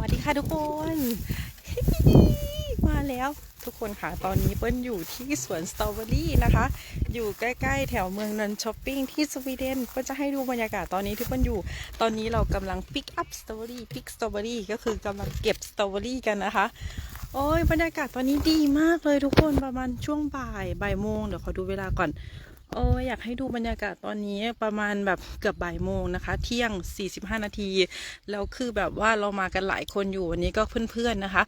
วัสดีค่ะทุกคน มาแล้วทุกคนค่ะ ตอนนี้เปิ้ลอยู่ที่สวนสตรอเบอรี่นะคะ อยู่ใกล้ๆ แถวเมืองนนช้อปปิ้งที่สวีเดนเปิ้ลจะให้ดูบรรยากาศตอนนี้ที่เปิ้ลอยู่ ตอนนี้เรากำลังปิกอัพสตรอเบอรี่ปิกสตรอเบอรี่ก็คือกำลังเก็บสตรอเบอรี่กันนะคะ โอ้ยบรรยากาศตอนนี้ดีมากเลยทุกคนประมาณช่วงบ่ายบ่ายโมงเดี๋ยวขอดูเวลาก่อน โอ้อยากให้ดูบรรยากาศตอนนี้ประมาณแบบเกือบบ่ายโมงนะคะ เที่ยง 45 นาที แล้วคือแบบว่าเรามากันหลายคนอยู่วันนี้ก็เพื่อนๆนะคะ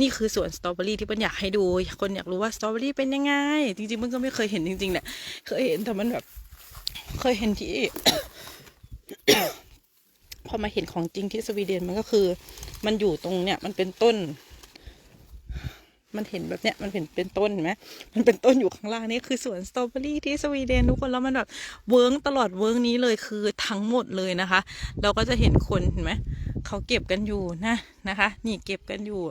นี่คือสวนสตรอเบอรี่ที่เปิ้ลอยากให้ดู คนอยากรู้ว่าสตรอเบอรี่เป็นยังไง จริงๆเปิ้ลก็ไม่เคยเห็นจริงๆเนี่ยเคยเห็นแต่มันแบบ เคยเห็นที่ พอมาเห็นของจริงที่สวีเดนมันก็คือ มันอยู่ตรงเนี่ยมันเป็นต้น มันเห็นแบบเนี้ยมันเห็นเป็นต้นเห็นไหมมันเป็นต้นอยู่ข้างล่างนี่คือสวนสตรอเบอรี่ที่สวีเดนทุกคนแล้วมันแบบเวิร์งตลอดเวิร์งนี้เลยคือทั้งหมดเลยนะคะ เราก็จะเห็นคนเห็นไหมเขาเก็บกันอยู่นะนะคะ นี่เก็บกันอยู่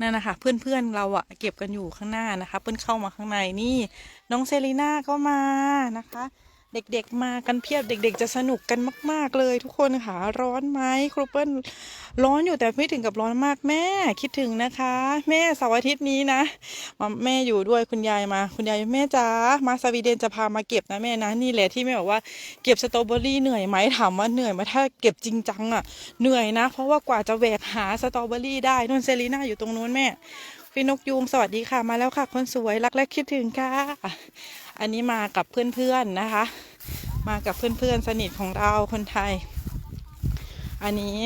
นั่นนะคะเพื่อนๆเราอะเก็บกันอยู่ข้างหน้านะคะ เพื่อนเข้ามาข้างในนี่น้องเซรีน่าก็มานะคะ เด็กๆมากันเพียบเด็ก ๆ จะสนุกกันมาก ๆเลย ทุกคนค่ะร้อนไหมครูเปิ้ลร้อนอยู่แต่ไม่ถึงกับร้อนมากแม่คิดถึงนะคะ แม่เสาร์อาทิตย์นี้นะมาแม่อยู่ด้วยคุณยายมา คุณยายแม่จ๋ามาสวีเดนจะพามาเก็บนะแม่นะนี่แหละที่แม่บอกว่าเก็บสตรอเบอรี่เหนื่อยไหมถามว่าเหนื่อยไหมถ้าเก็บจริงจังอะเหนื่อยนะ เพราะว่ากว่าจะแหวกหาสตรอเบอรี่ได้นุ่นเซรีน่าอยู่ตรงนู้นแม่พี่นกยูงสวัสดีค่ะมาแล้วค่ะ คนสวยรักและคิดถึงค่ะ อันนี้มากับเพื่อนๆนะคะ มากับเพื่อนๆสนิทของเราคนไทย อันนี้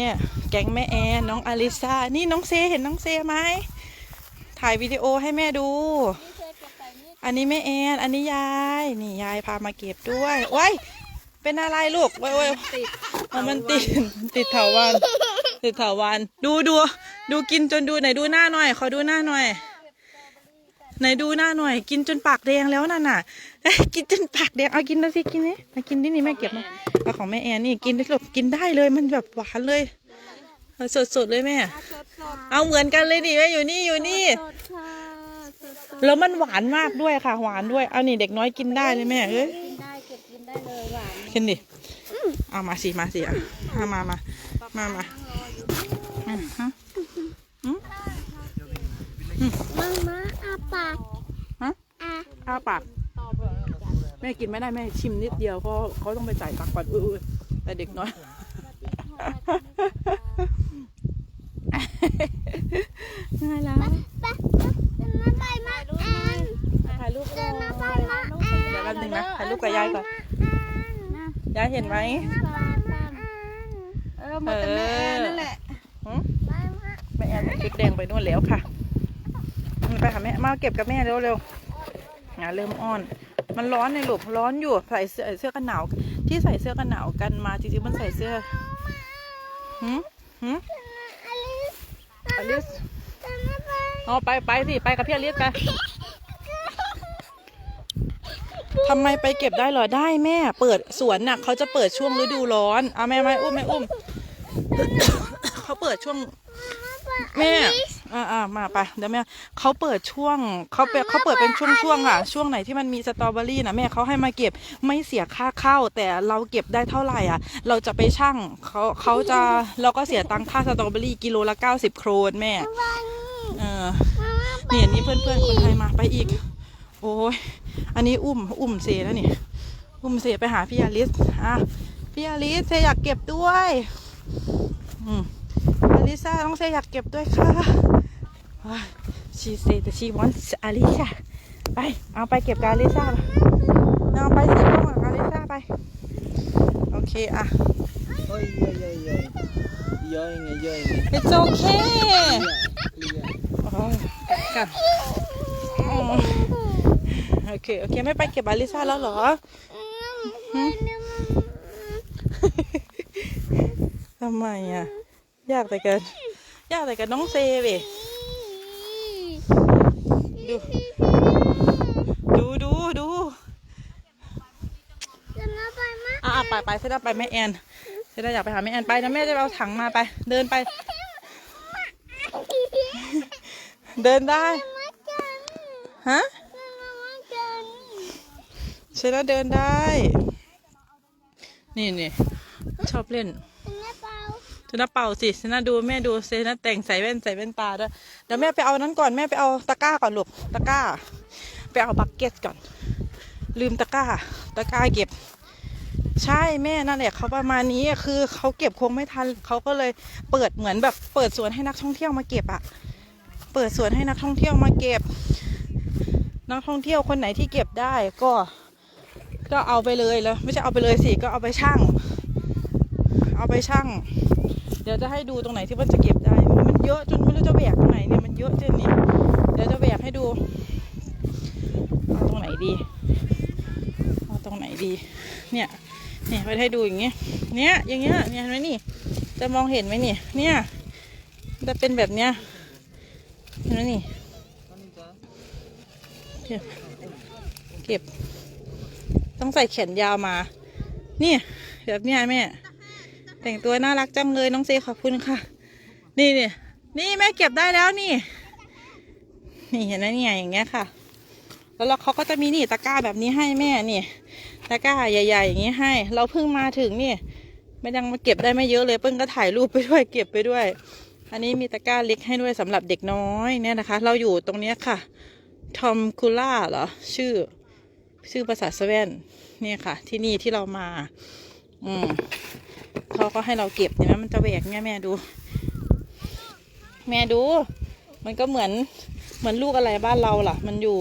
แก๊งแม่แอนน้องอลิซานี่น้องเซเห็นน้องเซไหมถ่ายวิดีโอให้แม่ดู อันนี้แม่แอนอันนี้ยาย นี่ยายพามาเก็บด้วยโอ้ยเป็นอะไรลูกโอ้ยโอ้ยอ๋อมันติดติดเถาวันติดเถาวันดูดูดูกินจนดูไหนดูหน้าหน่อยขอดูหน้าหน่อย ไหนดูหน้าหน่อย กินจนปากแดงแล้วนั่นน่ะเอ้ยกินจนปากแดงเอากินแล้วสิกินนี่มากินที่นี่แม่เก็บมาเอาของแม่แอนนี่กินได้หลบกินได้เลยมันแบบหวานเลยเอาสดๆเลยแม่ เอาเหมือนกันเลยนี่แม่อยู่นี่อยู่นี่แล้วมันหวานมากด้วยค่ะ หวานด้วยเอานี่เด็กน้อยกินได้เลยแม่เอ้ยกินได้เก็บกินได้เลยหวานกินดิเอามาสิมาสิอะมามามามามาอืมฮะมามาอา ปากฮะอาอ้าปาก แม่กินไม่ได้แม่ชิมนิดเดียวเพราะเขาต้องไปจ่ายตังค์ก่อนอุ้ยๆแต่เด็กน้อย น่ารักไปเดินมาไปมาแอนถ่ายรูปเดินมาไปมาแอนเดี๋ยวแป๊บนึงนะถ่ายรูปกับยายก่อนนะยายเห็นไหมมาไปมาแอนเออมาแต่แม่แอนนั่นแหละไปมาแม่แอนชุดแดงไปนู่นแล้วค่ะไปค่ะแม่มาเก็บกับแม่เร็วเร็วๆอะเริ่มอ้อน มันร้อนในหลูกร้อนอยู่ใส่เสื้อเสื้อกันหนาว ที่ใส่เสื้อกันหนาวกันมาจริงๆมันใส่เสื้อหืมหืมอลิสอลิสเดินมาไปอ๋อไปไปสิไปกับพี่อลิสไปทำไมไปเก็บได้เหรอได้แม่ เปิดสวนน่ะเขาจะเปิดช่วงฤดูร้อนเอาแม่ไม่อุ้มแม่อุ้มเขาเปิดช่วงแม่ อ่าอ่ามาไปเดี๋ยวแม่เขาเปิดช่วงเขาเปิดเขาเปิดเป็นช่วงๆอะ ช่วงไหนที่มันมีสตรอเบอรี่นะแม่เขาให้มาเก็บไม่เสียค่าเข้า แต่เราเก็บได้เท่าไหร่อะ เราจะไปชั่งเขาเขาจะเราก็เสียตังค่าสตรอเบอรี่กิโลละเก้าสิบโครนแม่วันเออนี่อันนี้เพื่อนๆคนไทยมาไปอีก โอ้ยอันนี้อุ้มอุ้มเซแล้วนี่อุ้มเซไปหาพี่อลิสอะพี่อลิสเซอยากเก็บด้วยอืมอลิซ่าน้องเซอยากเก็บด้วยค่ะ ชีเซแต่ชีวอนอลิซ่าไป เอาไปเก็บกับอลิซ่าเอาไปสิพ่อกับอลิซ่าไป โอเคอะ Oj, oj, oj, oj. Gör inget, gör inget. it's okay Ligga. โอ้ยกันอ๋อโอเค โอเค ไม่ไปเก็บอลิซ่าแล้วเหรอทำไมอะ ยากแต่กัน ยากแต่กันน้องเซเว้ย ดู ดูดูดูเดินมาไปมาอะอะไปไปเสร็จแล้วไปแม่แอนเสร็จแล้วอยากไปหาแม่แอนไปนะแม่จะไปเอาถังมาไป เดินไป เดินได้ฮะเสร็จแล้วเดินได้ นี่นี่ชอบเล่น เป็นไงเปล่าเป่าสิเซนาดูแม่ดูเซนาแต่งใส่แว่นใส่แว่นตาด้วยเดี๋ยวแม่ไปเอานั้นก่อนแม่ไปเอาตะกร้าก่อนลูกตะกร้า ไปเอาบักเก็ตก่อน ลืมตะกร้า ตะกร้าเก็บ ใช่แม่นั่นแหละเขาประมาณนี้คือเขาเก็บคงไม่ทันเขาก็เลยเปิดเหมือนแบบเปิดสวนให้นักท่องเที่ยวมาเก็บอะเปิดสวนให้นักท่องเที่ยวมาเก็บ นักท่องเที่ยวคนไหนที่เก็บได้ก็ก็เอาไปเลยแล้ว ไม่ใช่เอาไปเลยสิก็เอาไปชั่ง เอาไปชั่ง เดี๋ยวจะให้ดูตรงไหนที่มันจะเก็บได้ มันเยอะจนไม่รู้จะแบกตรงไหนเนี่ยมันเยอะจนนี่เดี๋ยวจะแบกให้ดูเอาตรงไหนดีเอาตรงไหนดี เนี่ยเนี่ยไปให้ดูอย่างเงี้ยเนี่ยอย่างเงี้ยเนี่ยเห็นไหมนี่ จะมองเห็นไหมนี่เนี่ยจะเป็นแบบเนี้ยเห็นไหมนี่เก็บเก็บ ต้องใส่แขนยาวมา นี่แบบเนี้ยแม่ แต่งตัวน่ารักจังเลยน้องเซขอบคุณค่ะ นี่นี่นี่แม่เก็บได้แล้วนี่ นี่เห็นไหมเนี่ยอย่างเงี้ยค่ะ แล้วเราเขาก็จะมีนี่ตะกร้าแบบนี้ให้แม่นี่ตะกร้าใหญ่ ๆ อย่างนี้ให้ เราเพิ่งมาถึงนี่ไม่ยังมาเก็บได้ไม่เยอะเลยเพิ่งก็ถ่ายรูปไปด้วยเก็บไปด้วย อันนี้มีตะกร้าเล็กให้ด้วยสำหรับเด็กน้อยเนี่ยนะคะ เราอยู่ตรงเนี้ยค่ะทอมคูล่าเหรอชื่อ ชื่อภาษาสเวนเนี่ยค่ะ ที่นี่ที่เรามา อืม เขาก็ให้เราเก็บเห็นไหมมันจะแหวกเนี่ยแม่ดู แม่ดู มันก็เหมือนเหมือนลูกอะไรบ้านเราล่ะ มันอยู่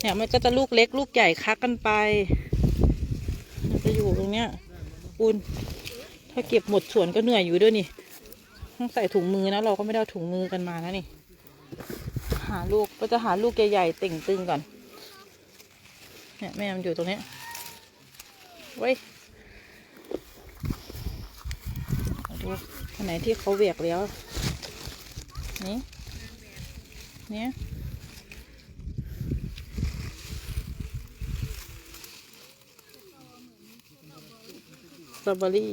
เนี่ยมันก็จะลูกเล็กลูกใหญ่คักกันไปมันจะอยู่ตรงเนี้ยอุ่นถ้าเก็บหมดสวนก็เหนื่อยอยู่ด้วยนี่ต้องใส่ถุงมือนะเราก็ไม่ได้ถุงมือกันมานะนี่ หาลูกก็จะหาลูกใหญ่ๆเต่งตึงก่อนเนี่ยแม่มันอยู่ตรงเนี้ยเว้ยเอา ดูอันไหนที่เขาเวียกแล้ว นี่เนี่ยสตรอเบอรี่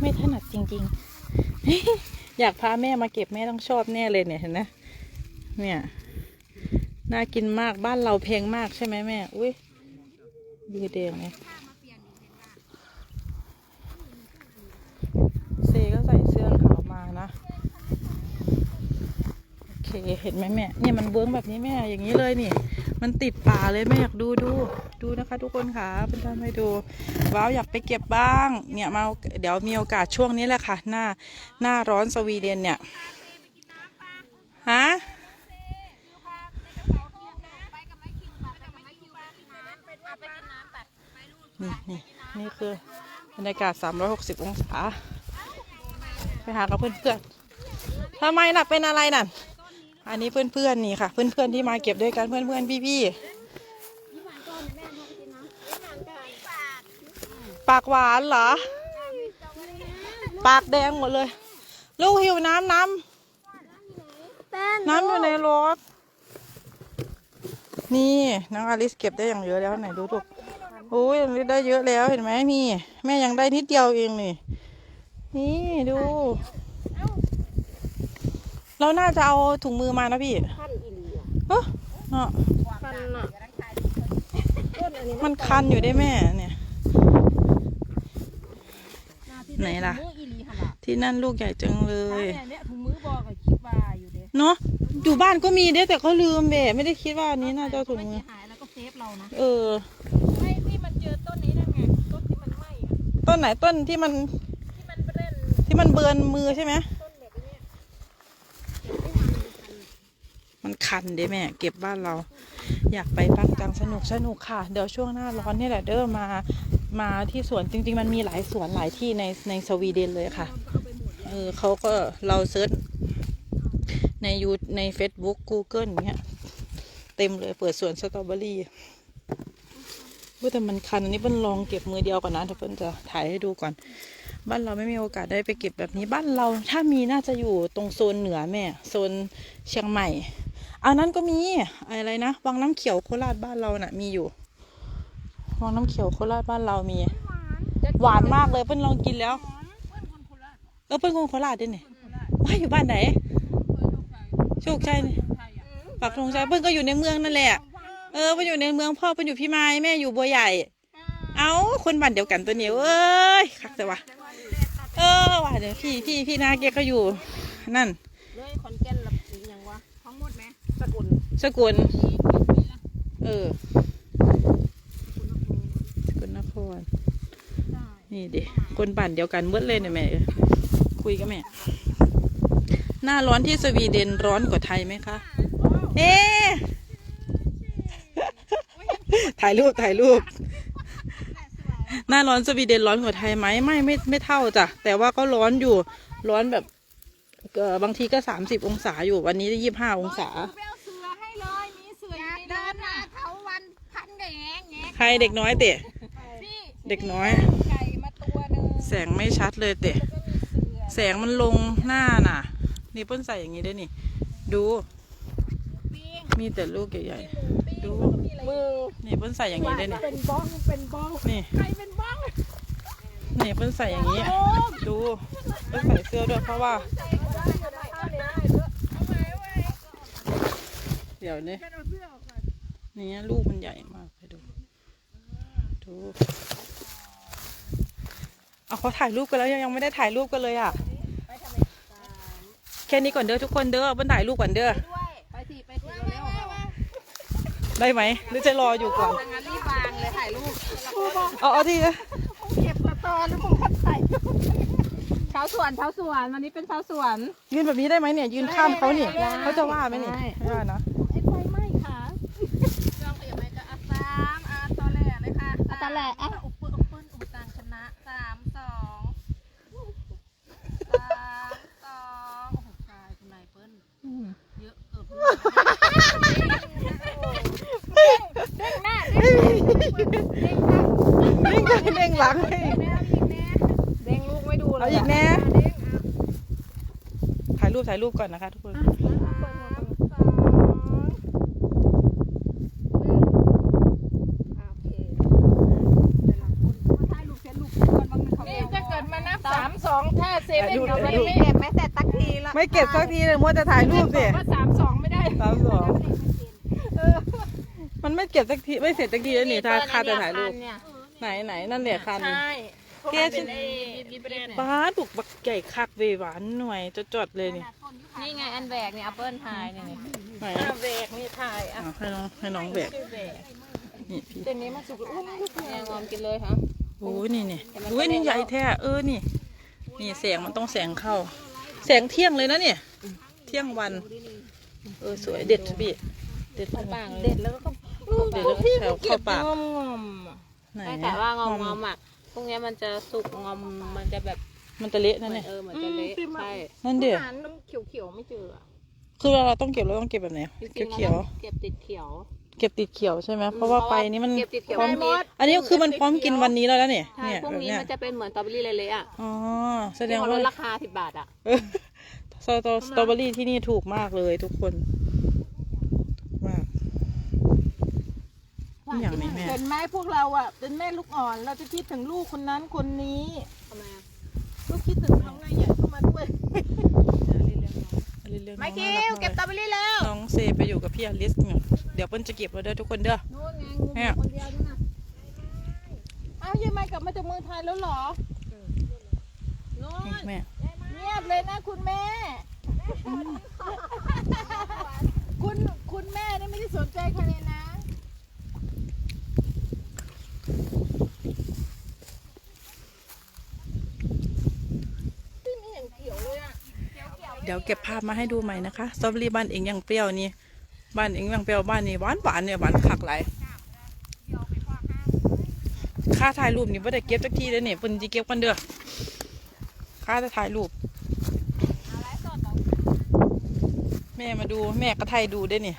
ไม่ถนัดจริง ๆ อยากพาแม่มาเก็บแม่ต้องชอบแน่เลยเนี่ยเห็นไหมเนี่ย น่ากินมากบ้านเราแพงมากใช่ไหมแม่ อุ้ยดูแดงเนี่ยเซก็ใส่เสื้อขาวมานะ โอเคเห็นไหมแม่ เนี่ยมันเบื้องแบบนี้แม่ อย่างนี้เลยนี่ มันติดป่าเลยแม่อยากดูดูดูนะคะ ทุกคนค่ะเป็นท่านให้ดู ว้าวอยากไปเก็บบ้าง เนี่ยมาเดี๋ยวมีโอกาสช่วงนี้แหละค่ะ หน้าหน้าร้อนสวีเดนเนี่ย ฮะ นี่นี่นี่คือบรรยากาศ 360 องศา ไปหากับเพื่อนๆทำไมน่ะเป็นอะไรน่ะอันนี้เพื่อนๆนี่ค่ะ เพื่อนๆที่มาเก็บด้วยกันเพื่อนๆพี่ๆปากหวานเหรอ ปากแดงหมดเลย ลูกหิวน้ำน้ำน้ำอยู่ในรถ นี่น้องอลิสเก็บได้อย่างเยอะแล้วไหนดูลูก โอ้ยอลิสได้เยอะแล้วเห็นไหมนี่ แม่ยังได้นิดเดียวเองนี่ นี่ดู เราน่าจะเอาถุงมือมานะพี่พันอีหลีอะเอ้อเนาะพันอะต้นอันนี้มันคันอยู่ได้แม่เนี่ยไหนล่ะถุงมืออีหลีหั่นล่ะที่นั่นลูกใหญ่จังเลยเนี่ยเนี่ยถุงมือบอกก็คิดว่าอยู่เด้เนาะอยู่บ้านก็มีเด้แต่ก็ลืมเบะไม่ได้คิดว่าอันนี้น่าจะเอาถุงมือหายแล้วก็เซฟเรานะเออไม่ที่มันเจอต้นนี้นั่นไงต้นที่มันไหม้อะ ต้นไหนต้นที่มันที่มันเบรนที่มันเบือนมือใช่ไหมต้นแบบนี้มันคันเด้แม่ เก็บบ้านเรา อยากไปปักจังสนุกสนุกค่ะ เดี๋ยวช่วงหน้าร้อนนี่แหละเด้อมามาที่สวนจริง ๆ มันมีหลายสวนหลายที่ในในสวีเดนเลยค่ะเออเขาก็เราเซิร์ชในยูใน Facebook Google เนี้ย เต็มเลยเปิดสวนสตรอเบอรี่ ว่าแต่มันคันอันนี้เพิ่นลองเก็บมือเดียวก่อนนะเดี๋ยวเพิ่นจะถ่ายให้ดูก่อน บ้านเราไม่มีโอกาสได้ไปเก็บแบบนี้ บ้านเราถ้ามีน่าจะอยู่ตรงโซนเหนือแม่โซนเชียงใหม่อันนั้นก็มีอะไรนะวังน้ำเขียวโคราชบ้านเราน่ะ มีอยู่วังน้ำเขียวโคราชบ้านเรามี หวานมากเลยเพิ่นลองกินแล้วเออเพิ่นคนโคราชด้วยนี่ว่าอยู่บ้านไหนโชคชัยปักธงชัยเพิ่นก็อยู่ในเมืองนั่นแหละ เออไปอยู่ในเมืองพ่อไปอยู่พี่ไม้แม่อยู่บัวใหญ่ เอาคนบ้านเดียวกันตัวเหนียวเอ้ยคักแต่ว่าเออว่าเดี๋ยวพี่พี่พี่นาเกก็อยู่ นั่นเลยคอนแก่นละอีกอย่างวะท้องหมดไหมสกุลสกลเออสกลนครใช่นี่ดิคนบ้านเดียวกันเมื่อเลยเนี่ยแม่เอ้ยคุยกับแม่หน้าร้อนที่สวีเดนร้อนกว่าไทยไหมคะ เอ๊ะ ถ่ายรูปถ่ายรูป หน้าร้อนสวีเดนร้อนกว่าไทยไหมไม่ไม่ไม่เท่าจ้ะแต่ว่าก็ร้อนอยู่ร้อนแบบเอ่อบางทีก็สามสิบองศาอยู่วันนี้ได้ยี่ห้าองศาไปเอาเสือให้เลยมีเสืออยู่ในรถน่ะเขาวันพันกับแง่แง่ใครเด็กน้อยเตะ พี่เด็กน้อย ไก่มาตัวหนึงแสงไม่ชัดเลยเตะแล้วก็มีเสือแสงมันลงหน้าน่ะ นี่เปิ้นใส่อย่างนี้ด้วยนี่ ดู ปิ้งมีแต่ลูกใหญ่ปิ้งดูแล้วก็ มีอะไรมือๆนี่เปิ้นใส่อย่างนี้ด้วยนี่เป็นบ้องเป็นบ้องนี่ไก่เป็นบ้องนี่เปิ้นใส่อย่างนี้โอ้ดูเปิ้นใส่เสื้อด้วยเพราะว่าใส่ก็ได้ก็ได้เอาเลยเอาไว้เอาไว้เดี๋ยวนี้เอาเสื้อออกก่อนนี่ลูกมันใหญ่มากไปดูดูเอาเขาถ่ายรูปกันแล้วยังยังไม่ได้ถ่ายรูปกันเลยอะแค่นี้ก่อนเด้อทุกคนเด้อเปิ้นถ่ายรูปก่อนเด้อ ด้วยไปสิไปสิเร็วๆ ได้ไหมหรือจะรออยู่ก่อนทางนั้นรีบวางเลยถ่ายรูปเอาเอาที่เก็บสตอหรือผมก็ถ่ายชาวสวนชาวสวนวันนี้เป็นชาวสวนยืนแบบนี้ได้ไหมเนี่ย ยืนข้ามเขานี่ได้เขาจะว่าไหมนี่ได้ไม่ว่านะไอ้ไฟไหม้ค่ะลองขยับไปจะอะสามอะตอแหล่เลยค่ะตอแหล่อะอุปเปิ้ลอุปเปิ้ลอุปตังชนะสามสองสามสองโอ้โหตายคุณนายเปิ้ลเยอะเกือบเด้งเด้งหน้า เด้งเด้งเด้งเด้งกันเด้งหลังให้เด้งลูกไม่ดูเลยเอาอีกแน่ถ่ายรูปถ่ายรูปก่อนนะคะทุกคนนี่จะเกิดมานับสามสองถ้เซเว่นเราไม่เก็บแม้แต่ตักทีละไม่เก็บสักทีเลยมัวแต่ถ่ายรูปสิสามสองไม่ได้สามสอง มันไม่เก็บสักทีไม่เสร็จสักทีแล้วนี่ถ้าคาจะถ่ายรูปเนี่ยไหนไหนนั่นแหละคัน ใช่เกสเป็นไอ้บีบเรนป้าดุกบักใหญ่คักเวหวานหน่วยจดๆเลยนี่นี่ไงอันแบกเนี่ยแอปเปิลทายเนี่ยไหนอะแบกนี่ทายอะเอาให้น้องให้น้องแบกชื่อแบกนี่พี่เดี๋ยวนี้มันสุกแล้วอุ้ยลูกเนี่ยงอมกินเลยค่ะโอ้ยนี่นี่โอ้ยนี่ใหญ่แท้เออนี่ นี่แสงมันต้องแสงเข้า แสงเที่ยงเลยนะเนี่ยเที่ยงวัน เออสวยเด็ดพี่เด็ดปางเด็ดแล้วก็ เด็ดแล้วก็แถวเข้าปากงอมงอมๆอะไหนใช่แต่ว่างอมงอมๆอะพวกเนี้ยมันจะสุกงอมมันจะแบบมันจะเละเหมืนั่อนนเนี่ยเออเหมือนจะเละใช่นั่นเดี๋ยวหาน้ำเขียวๆไม่เจออะคือเวลาเราต้องเก็บเราต้องเก็บแบบไหนจริงๆเขียวแล้เก็บติดเขียว ๆเก็บติดเขียวใช่ไหมเพราะว่าไปนี่มันเก็บติดเขียวพร้อมได้หมด อันนี้คือมันพร้อมกินวันนี้แล้วนะเนี่ยใช่เนี่ยพวกแบบนี้เนี้ยมันจะเป็นเหมือนสตรอเบอรี่เละๆอะอ๋อแสดที่งเขาลว่า ดราคาสิบบาทอะ เออสตรอสตรอเบอรี่ที่นี่ถูกมากเลยทุกคนมากนี่ อย่างนี้แม่ เห็นไหมพวกเราอะ เป็นแม่ลูกอ่อน เราจะคิดถึงลูกคนนั้นคนนี้ทำไมอะลูกคิดถึงเขาไงอยากเข้ามาด้วยเรื่องน้องไมคิน่ารัวเก็บสตรอเบอรี่แล้ว น้องเซไปอยู่กับพี่อลิสเนี่ยเดี๋ยวเปิ้ลจะเก็บแล้วเด้อทุกคนเด้อโน่นไงงูแม่คนเดียวนั่นน่ะอ้าวยายไมกลับมาจากเมืองไทยแล้วเหรอโน่นแม่ เงียบเลยนะคุณแม่ คุณคุณแม่นี่ไม่ได้สนใจใครเลยนะ ที่มีอย่างเขียวเลยอะ เดี๋ยวเก็บภาพมาให้ดูใหม่นะคะสตรอเบอรี่บ้านเองยังเปรี้ยวนี่บ้านเองยังเปรี้ยวบ้านนี่หวานหวานเนี่ยหวานคักหลายค่าถ่ายรูปนี่ไม่ได้เก็บสักทีเลยเนี่ยเปิ้ลจะเก็บกันเด้อค่าจะถ่ายรูปแม่มาดูแม่ก็ถ่ายดูได้นี่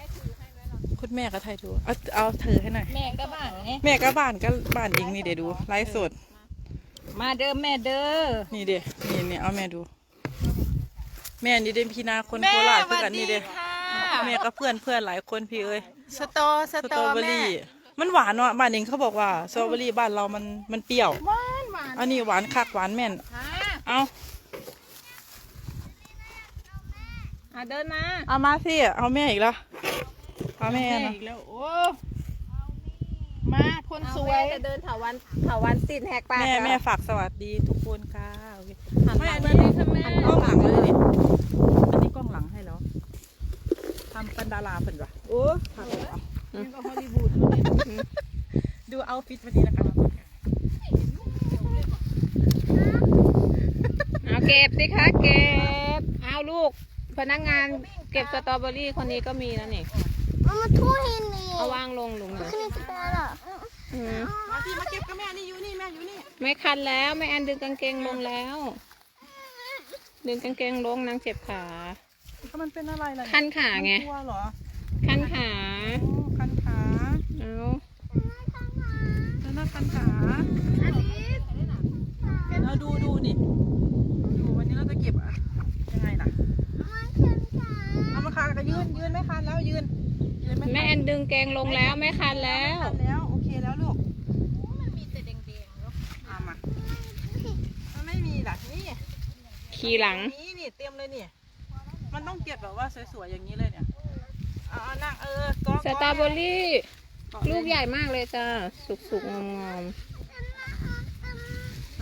คุณแม่ก็ถ่ายดูเอาเอาถือให้หน่อยแม่ก็บ้างไงแม่ก็บ้านก็บ้านเองนี่เดี๋ยวดูไลฟ์สด มาเด้อแม่เด้อนี่เด้นี่นี่เอาแม่ดู แม่นี่เด้พี่นาคนโคราชคือกันนี่เด้แม่ก็เพื่อนเพื่อนหลายคนพี่เอ้ยสตอสสตตรออเบอแม่รี่มันหวานเนาะบ้านเองเขาบอกว่าสตรอเบอรี่บ้านเรามันมันเปรี้ยวหวานหวานอันนี้หวานคักหวานแม่นอะเอาอะเดินมาเอามาสิเอาแม่อีกแล้วเอาแม่แม่นะอีกแล้วโอ้ มาคนเอาสวแม่ยจะเดินเถาวันเถาวันสิ้นแหกปากแม่เหรอแม่ฝากสวัสดีทุกคนค่ะโอเคหันหไม่ลังอันมานี้ดิค่ะแม่อันกล้องหลังเลยเนี่ยอันนี้กล้องหลังให้แล้วทำเป็นดาราเป็นวะโอ้ทำเป็นวะนี่ก็ฮอลลีวูดแล้วเนี่ยดูเอาฟิตวันนี้นะคะเอาเก็บสิคะเก็บ เอาลูก พนักงานเก็บสตรอเบอรี่คนนี้ก็มีแล้วนี่ Mama tog henne. เอาวางลงลุงเลย Kan inte bära. อืม มาที่มาเก็บกับแม่นี่อยู่นี่แม่อยู่นี่ไม่คันแล้วแม่แอนดึงกางเกงลงแล้ว ดึงกางเกงลงนางเจ็บขาก็มันเป็นอะไรล่ะคันขาไงกลัวเหรอคันขาโอ้คันขาเอาแล้วน่าคันขาเราดูดูนี่ดูวันนี้เราจะเก็บอะยังไงล่ะเอามาคันก็ยืนยืนไม่คันแล้วยืนยืนไม่คันแม่แอนดึงเกงลงแล้วไม่คันแล้วคันแล้วโอเคแล้วลูก มันมีแต่แดงๆเนาะ เอามามันไม่มีล่ะนี่ ขี่หลัง นี่นี่เตรียมเลยนี่ มันต้องเก็บแบบว่าสวยๆอย่างนี้เลยเนี่ยเอาเอานั่งเออก็สตรอเบอรี่ ลูกใหญ่มากเลยจ้า สุกๆงอม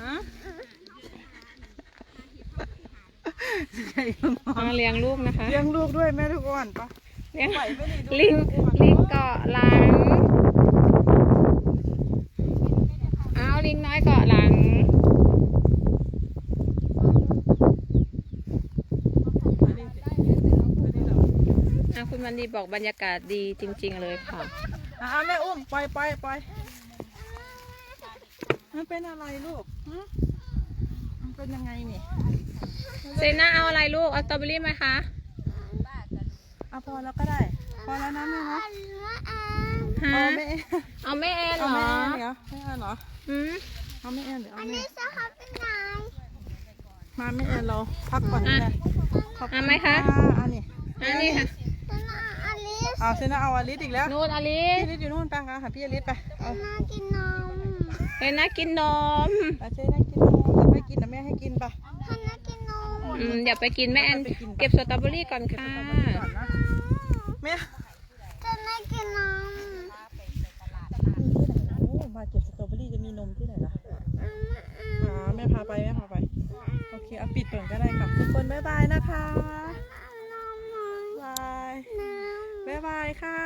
ฮะๆมาเลี้ยงลูกนะคะ เลี้ยงลูกด้วยแม่ทุกคนปะเลี้ยงไหวไหมนี่ดูลิงลิงเกาะหลังเอาลิงน้อยเกาะหลัง อะคุณวันดีบอกบรรยากาศดีจริง ๆ เลยค่ะอะแม่อุ้มปล่อยปล่อยปล่อยมันเป็นอะไรลูกฮะมันเป็นยังไงนี่เซน่าเอาอะไรลูกเอาสตรอเบอรี่ไหมคะเอาพอแล้วก็ได้ พอแล้วนะแม่เนาะฮะเอาแม่เอาแม่แอนเหรเอาอแม่แอนเหรอแม่แอนเหรออืมเอาแม่แอนเดี๋ยวเอาแม่ Så har vi nej. มาแม่แอนเราพักก่อนนะขอบณเอาไหมคะอันนี้ อันนี้ค่ะ Den har Alice. เอาเซน่าเอาอลิสอีกแล้วนูนอลิพี่อลิสอยู่นู่นไปค่ะหาพี่อลิสไปเอา Den har genom. เซน่ากินนมไปเซน่ากินนมแต่ไม่กินนะแม่ให้กินปะ Han har genom. อืมเดี๋ยวไปกินแม่แอนเก็บสตรอเบอรี่ก่อนค่ะก่อนนะแม่ Den har genom. โอ้มาเก็บสตรอเบอรี่จะมีนมที่ไหนล่ะอ่าแม่พาไปแม่พาไป โอเคเอาปิดก่อนก็ได้ค่ะทุกคนบ๊ายบายนะคะบาย บ๊ายบายค่ะ